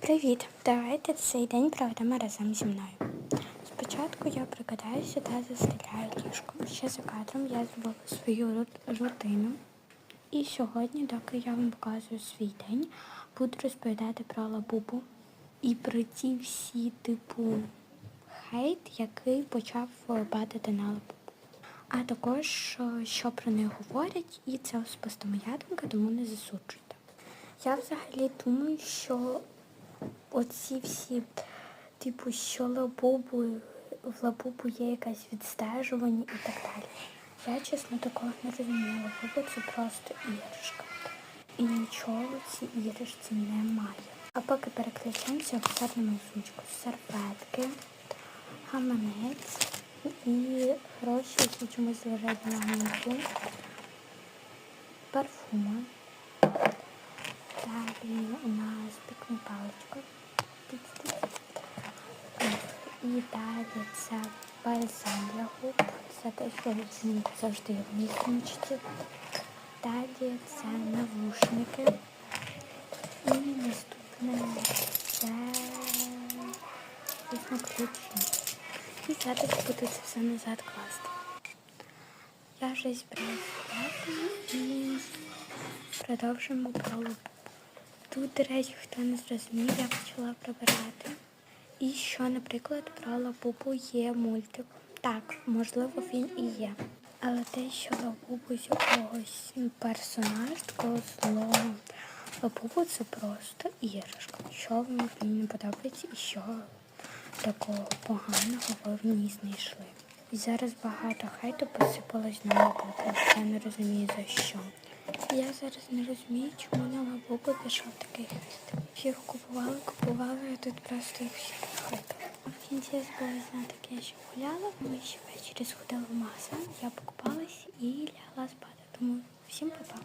Привіт! Давайте цей день проведемо разом зі мною. Спочатку я прикидаюся та застеляю ліжко. Ще за кадром я зробила свою рутину. І сьогодні, доки я вам показую свій день, буду розповідати про лабубу і про ті всі типу хейт, який почав падати на лабубу. А також, е, що про неї говорять, і це особисто моя думка, тому не засуджуйте. Я взагалі думаю, що оці всі, типу, що лабубу, в лабубу є якесь відстежування і так далі. Я чесно такого не розумію. Лабуба це просто іграшка. І нічого в цій іграшці немає. А поки переключаємося в гарну сумочку. Серветки, гаманець і гроші, які чомусь лежать на гаманцю, парфуми. Далі у Тиць-тиць. І далі це бальзам для губ. Це те, що завжди в моїй сумочці. Далі це навушники. І наступне це ключі. І зараз буду це все назад класти. Я вже фотографії і продовжимо про лупу. Тут, речі, хто не зрозумів, я почала прибирати. І що, наприклад, про лабубу є мультик. Так, можливо, він і є. Але те, що лабубу з якогось персонаж, такого злого лабубу це просто іграшка. Що вам в не подобається і що такого поганого ви в ній знайшли. І зараз багато хайту посипалось на лабубу. Я не розумію за що. Я зараз не розумію, чому на лабуку пішов такий хейт. Всіх купували, купували, а тут просто їх всіх хейтили. В кінці я збулася знати, як я ще гуляла. Ми ще ввечері сходили в магазин, я покупалась і лягла спати. Тому всім па-па.